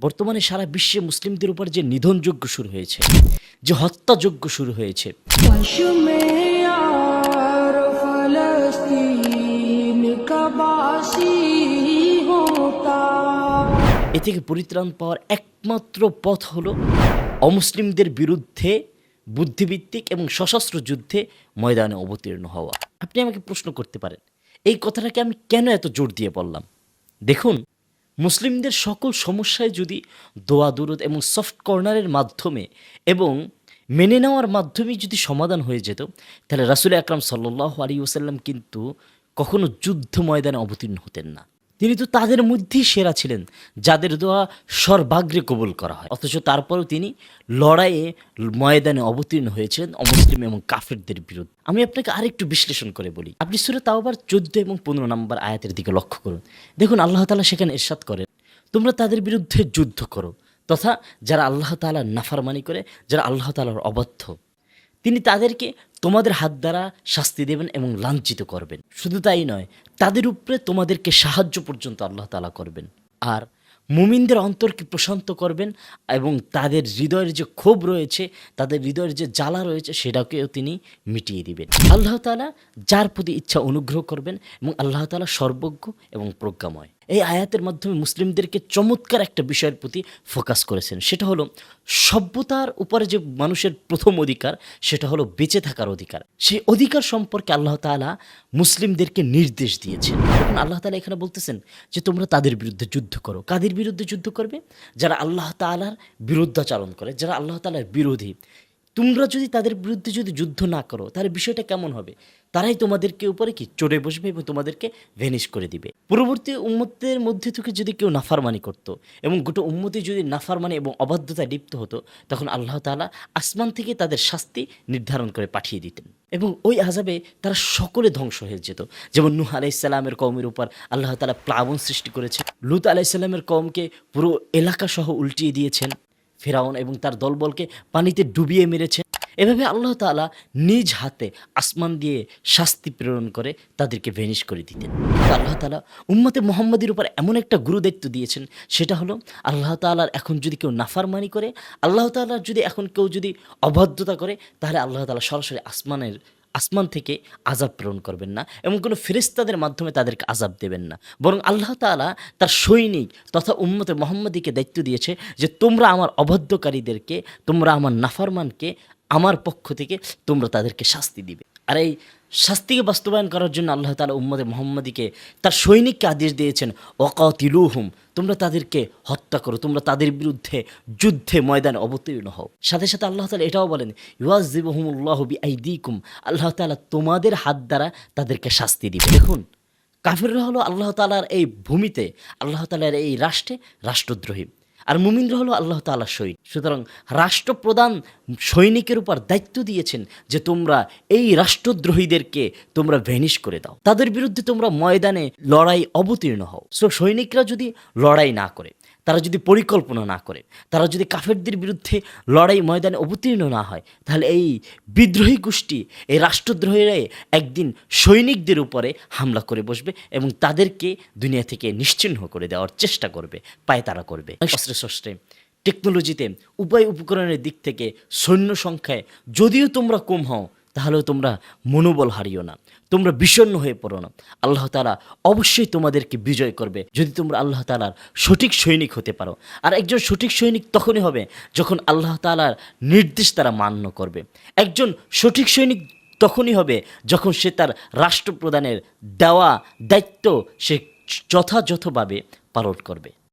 বর্তমানে সারা বিশ্বে মুসলিমদের উপর যে নিধনযজ্ঞ শুরু হয়েছে, যে হত্যাযজ্ঞ শুরু হয়েছে, এ থেকে পরিত্রাণ পাওয়ার একমাত্র পথ হলো অমুসলিমদের বিরুদ্ধে বুদ্ধিভিত্তিক এবং সশস্ত্র যুদ্ধে ময়দানে অবতীর্ণ হওয়া। আপনি আমাকে প্রশ্ন করতে পারেন, এই কথাটাকে আমি কেন এত জোর দিয়ে বললাম? দেখুন মুসলিমদের সকল সমস্যায় যদি দোয়া, দুরুদ এবং সফট কর্নারের মাধ্যমে এবং মেনে নেওয়ার মাধ্যমে যদি সমাধান হয়ে যেত, তাহলে রাসুল আকরাম সাল্লাহ আলী ওসাল্লাম কিন্তু কখনো যুদ্ধ ময়দানে অবতীর্ণ হতেন না। তিনি তো তাদের মধ্যেই সেরা ছিলেন, যাদের দোয়া সর্বাগ্রে কবুল করা হয়। অথচ তারপরও তিনি লড়াইয়ে ময়দানে অবতীর্ণ হয়েছিলেন অমুসলিম এবং কাফেরদের বিরুদ্ধে। আমি আপনাকে আরেকটু বিশ্লেষণ করে বলি। আপনি সুরে তাও আবার চোদ্দ এবং পনেরো নম্বর আয়াতের দিকে লক্ষ্য করুন। দেখুন, আল্লাহ তালা সেখানে এরশাদ করেন, তোমরা তাদের বিরুদ্ধে যুদ্ধ করো, তথা যারা আল্লাহ তালার নাফারমানি করে, যারা আল্লাহ তালার অবাধ্য, তিনি তাদেরকে তোমাদের হাত দ্বারা শাস্তি দেবেন এবং লাঞ্ছিত করবেন। শুধু তাই নয় তাদের উপরে তোমাদেরকে সাহায্য পর্যন্ত আল্লাহ তালা করবেন। আর মুমিনদের অন্তরকে প্রশান্ত করবেন এবং তাদের হৃদয়ের যে ক্ষোভ রয়েছে, তাদের হৃদয়ের যে জ্বালা রয়েছে, সেটাকেও তিনি মিটিয়ে দিবেন। আল্লাহ তালা যার প্রতি ইচ্ছা অনুগ্রহ করবেন এবং আল্লাহ তালা সর্বজ্ঞ এবং প্রজ্ঞাময়। এই আয়াতের মাধ্যমে মুসলিমদেরকে চমৎকার একটা বিষয়ের প্রতি ফোকাস করেছেন। সেটা হলো সভ্যতার উপরে যে মানুষের প্রথম অধিকার, সেটা হলো বেঁচে থাকার অধিকার। সেই অধিকার সম্পর্কে আল্লাহ তাআলা মুসলিমদেরকে নির্দেশ দিয়েছেন। এখন আল্লাহ তালা এখানে বলতেছেন যে, তোমরা তাদের বিরুদ্ধে যুদ্ধ করো। কাদের বিরুদ্ধে যুদ্ধ করবে? যারা আল্লাহ তাআলার বিরুদ্ধাচারণ করে, যারা আল্লাহ তালার বিরোধী। তোমরা যদি তাদের বিরুদ্ধে যদি যুদ্ধ না করো, তাহলে বিষয়টা কেমন হবে? তারাই তোমাদেরকে উপরে কি? চড়ে বসবে এবং তোমাদেরকে ভ্যানিশ করে দিবে। পূর্ববর্তী উম্মতের মধ্যে থেকে যদি কেউ নাফারমানি করতো এবং গোটা উম্মতি যদি নাফারমানি এবং অবাধ্যতায় লিপ্ত হতো, তখন আল্লাহ তাআলা আসমান থেকে তাদের শাস্তি নির্ধারণ করে পাঠিয়ে দিতেন। এবং ওই আজাবে তারা সকলে ধ্বংস হয়ে যেত। যেমন নুহ আলাইসাল্লামের কওমের উপর আল্লাহ তালা প্লাবন সৃষ্টি করেছে লুত আলাইসাল্লামের কমকে পুরো এলাকা সহ উল্টিয়ে দিয়েছেন। ফেরাউন এবং তার দলবলকে পানিতে ডুবিয়ে মেরেছে। এভাবে আল্লাহ তাআলা নিজ হাতে আসমান দিয়ে শাস্তি প্রেরণ করে তাদেরকে ভেনিশ করে দিতেন। আল্লাহ তাআলা উম্মতে মোহাম্মদের উপর এমন একটা গুরু দায়িত্ব দিয়েছেন, সেটা হলো আল্লাহ তাআলার এখন যদি কেউ নাফারমানি করে, আল্লাহ তাআলার যদি এখন কেউ যদি অবাধ্যতা করে, তাহলে আল্লাহ তালা সরাসরি আসমানের আসমান থেকে আজাব প্রেরণ করবেন না এবং কোনো ফেরিস্তাদের মাধ্যমে তাদেরকে আজাব দেবেন না। বরং আল্লাহ তালা তার সৈনিক তথা উম্মতে মোহাম্মদীকে দায়িত্ব দিয়েছে যে তোমরা আমার অবাধ্যকারীদেরকে, তোমরা আমার নাফারমানকে, আমার পক্ষ থেকে তোমরা তাদেরকে শাস্তি দিবে। আর এই শাস্তিকে বাস্তবায়ন করার জন্য আল্লাহ তালা উম্মদে মোহাম্মদীকে তার সৈনিককে আদেশ দিয়েছেন ওকাতিলুহুম তোমরা তাদেরকে হত্যা করো, তোমরা তাদের বিরুদ্ধে যুদ্ধে ময়দানে অবতীর্ণ হও। সাথে সাথে আল্লাহ তালা এটাও বলেন ইউয়াজিবহমুল্লাহ বি আইদিকুম আল্লাহ তালা তোমাদের হাত দ্বারা তাদেরকে শাস্তি দিবে। দেখুন, কাফিররা হলো আল্লাহ তালার এই ভূমিতে, আল্লাহ তালার এই রাষ্ট্রে রাষ্ট্রদ্রোহী। আর মুমিনরা হলো আল্লাহ তালা সৈনিক সুতরাং রাষ্ট্রপ্রধান সৈনিকের উপর দায়িত্ব দিয়েছেন যে তোমরা এই রাষ্ট্রদ্রোহীদেরকে তোমরা ভ্যানিশ করে দাও। তাদের বিরুদ্ধে তোমরা ময়দানে লড়াই অবতীর্ণ হও। সো সৈনিকরা যদি লড়াই না করে তারা যদি পরিকল্পনা না করে, তারা যদি কাফেরদের বিরুদ্ধে লড়াই ময়দানে অবতীর্ণ না হয়, তাহলে এই বিদ্রোহী গোষ্ঠী, এই রাষ্ট্রদ্রোহীরাই একদিন সৈনিকদের উপরে হামলা করে বসবে এবং তাদেরকে দুনিয়া থেকে নিশ্চিহ্ন করে দেওয়ার চেষ্টা করবে পায় তারা করবে। শস্ত্রে শস্ত্রে টেকনোলজিতে উপায় উপকরণের দিক থেকে সৈন্য সংখ্যায় যদিও তোমরা কম হও তাহলেও তোমরা মনোবল হারিও না। তোমরা বিষণ্ণ হয়ে পড়ো না। আল্লাহ তালা অবশ্যই তোমাদেরকে বিজয় করবে। যদি তোমরা আল্লাহ তালার সঠিক সৈনিক হতে পারো। আর একজন সঠিক সৈনিক তখনই হবে যখন আল্লাহ তালার নির্দেশ তারা মান্য করবে। একজন সঠিক সৈনিক তখনই হবে যখন সে তার রাষ্ট্রপ্রধানের দেওয়া দায়িত্ব সে যথাযথভাবে পালন করবে।